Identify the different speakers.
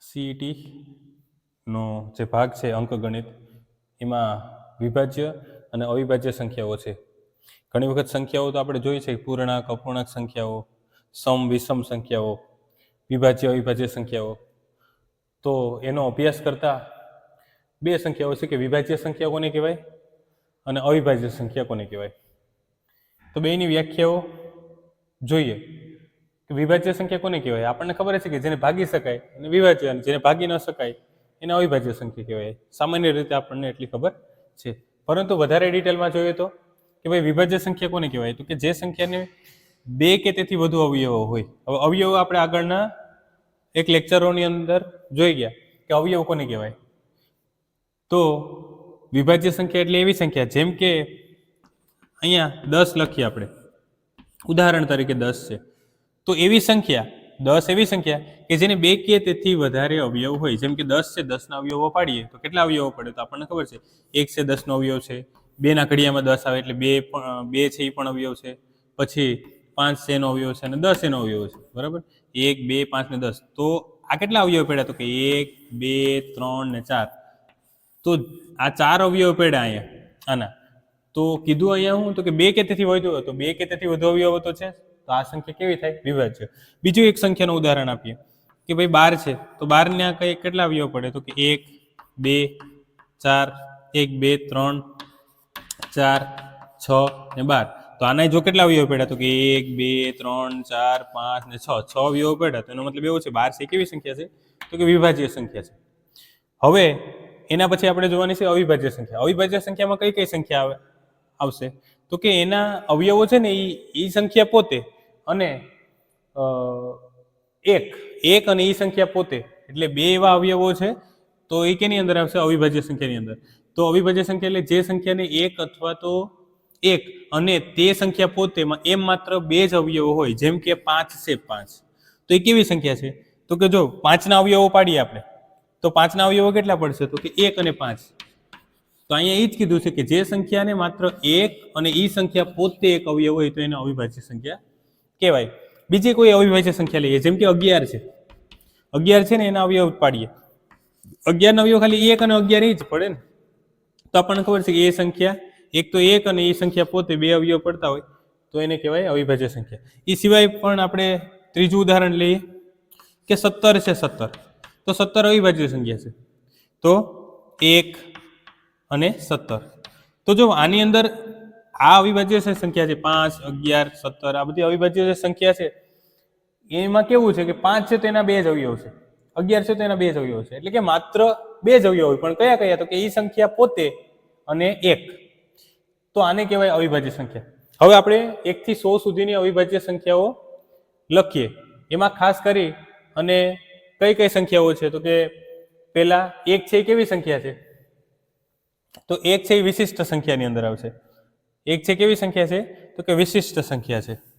Speaker 1: સીઈટીનો જે ભાગ છે અંકગણિત, એમાં વિભાજ્ય અને અવિભાજ્ય સંખ્યાઓ છે. ઘણી વખત સંખ્યાઓ તો આપણે જોઈ છે પૂર્ણાંક, અપૂર્ણાંક સંખ્યાઓ, સમ, વિષમ સંખ્યાઓ, વિભાજ્ય, અવિભાજ્ય સંખ્યાઓ. તો એનો અભ્યાસ કરતા બે સંખ્યાઓ છે કે વિભાજ્ય સંખ્યા કોને કહેવાય અને અવિભાજ્ય સંખ્યા કોને કહેવાય? તો બેની વ્યાખ્યાઓ જોઈએ. કે વિભાજ્ય સંખ્યા કોને કહેવાય? આપણને ખબર છે કે જેને ભાગી શકાય અને વિભાજ્ય અને જેને ભાગી ન શકાય, એને અવિભાજ્ય સંખ્યા કહેવાય. સામાન્ય રીતે આપણને એટલી ખબર છે. પરંતુ વધારે ડિટેલમાં જોઈએ તો, કે ભાઈ વિભાજ્ય સંખ્યા કોને કહેવાય? તો કે જે સંખ્યાને બે કે તેથી વધુ અવયવો હોય. હવે અવયવો આપણે આગળના એક લેક્ચરોની અંદર જોઈ ગયા કે અવયવ કોને કહેવાય? તો વિભાજ્ય સંખ્યા એટલે એવી સંખ્યા, જેમ કે અહીંયા દસ લખીએ આપણે. ઉદાહરણ તરીકે દસ છે. તો એવી સંખ્યા, દસ એવી સંખ્યા કે જેને બે કે તેથી વધારે અવયવ હોય. જેમ કે દસ છે, દસના અવયવો પાડીએ, તો કેટલા અવયવો પડે? તો આપણને ખબર છે, એક છે, દસનો અવયવ છે. બેના ઘડિયામાં દસ આવે એટલે બે પણ, બે છે એ પણ અવયવ છે. પછી પાંચ છે એનો અવયવ છે અને દસ એનો અવયવ છે. બરાબર? એક, બે, પાંચ ને દસ. તો આ કેટલા અવયવ પડ્યા? તો કે એક, બે, ત્રણ ને ચાર. તો આ ચાર અવયવ પડ્યા અહીંયા. આના. તો કીધું અહીંયા હું, તો કે બે કે તેથી વધુ તો બે કે તેથી વધુ અવયવ તો છે. તો આ સંખ્યા કેવી થાય? વિભાજ્ય. બીજું એક સંખ્યાનું ઉદાહરણ આપીએ. કે ભાઈ બાર છે, તો બારના કઈ કેટલા અવયવ પડે? તો કે એક, બે, ચાર, એક, બે, ત્રણ, ચાર, છ ને બાર. તો આના જો કેટલા અવયવ પડ્યા? તો કે એક, બે, ત્રણ, ચાર, પાંચ ને છ. છ અવયવ પડ્યા. તો એનો મતલબ એવો છે, બાર છે, કેવી સંખ્યા છે? તો કે વિભાજ્ય સંખ્યા છે. હવે એના પછી આપણે જોવાની છે અવિભાજ્ય સંખ્યા. અવિભાજ્ય સંખ્યામાં કઈ કઈ સંખ્યા આવે? આવશે. તો કે એના અવયવો છે ને એ એ સંખ્યા પોતે અને એક એક અને એ સંખ્યા પોતે. એટલે બે એવા અવયવો છે, તો એ કેની અંદર આવશે? અવિભાજ્ય સંખ્યાની અંદર. તો અવિભાજ્ય સંખ્યા એટલે જે સંખ્યાને એક અથવા તો એક અને તે સંખ્યા પોતેમાં એમ માત્ર બે જ અવયવો હોય, જેમ કે પાંચ છે પાંચ. તો એ કેવી સંખ્યા છે? તો કે જો પાંચના અવયવો પાડીએ આપણે, તો પાંચના અવયવો કેટલા પડશે? તો કે એક અને પાંચ. તો અહીંયા એ જ કીધું છે કે જે સંખ્યાને માત્ર એક અને એ સંખ્યા પોતે એક અવયવ હોય તો એને અવિભાજ્ય સંખ્યા કહેવાય. બીજી કોઈ અવિભાજ્ય સંખ્યા લઈએ, જેમ કે અગિયાર છે. અગિયાર છે ને એના અવયવ પાડીએ. અગિયારના અવયવ ખાલી એક અને અગિયાર એ જ પડે ને. તો આપણને ખબર છે કે એ સંખ્યા, એક તો એક અને એ સંખ્યા પોતે બે અવયવ પડતા હોય, તો એને કહેવાય અવિભાજ્ય સંખ્યા. એ સિવાય પણ આપણે ત્રીજું ઉદાહરણ લઈએ કે સત્તર છે સત્તર. તો સત્તર અવિભાજ્ય સંખ્યા છે. તો એક અને સત્તર. તો જો આની અંદર આ અવિભાજ્ય છે, સંખ્યા છે પાંચ, અગિયાર, સત્તર, આ બધી અવિભાજ્ય જે સંખ્યા છે, એમાં કેવું છે કે પાંચ છે તો એના બે જ અવયવ છે, અગિયાર છે તો એના બે જ અવયવ છે. એટલે કે માત્ર બે જ અવયવ હોય, પણ કયા કયા? તો કે એ સંખ્યા પોતે અને એક. તો આને કહેવાય અવિભાજ્ય સંખ્યા. હવે આપણે એકથી સો સુધીની અવિભાજ્ય સંખ્યાઓ લખીએ. એમાં ખાસ કરી અને કઈ કઈ સંખ્યાઓ છે? તો કે પહેલા એક છે એ કેવી સંખ્યા છે? તો એક છે એ વિશિષ્ટ સંખ્યાની અંદર આવશે. એક છે કેવી સંખ્યા છે? તો કે વિશિષ્ટ સંખ્યા છે.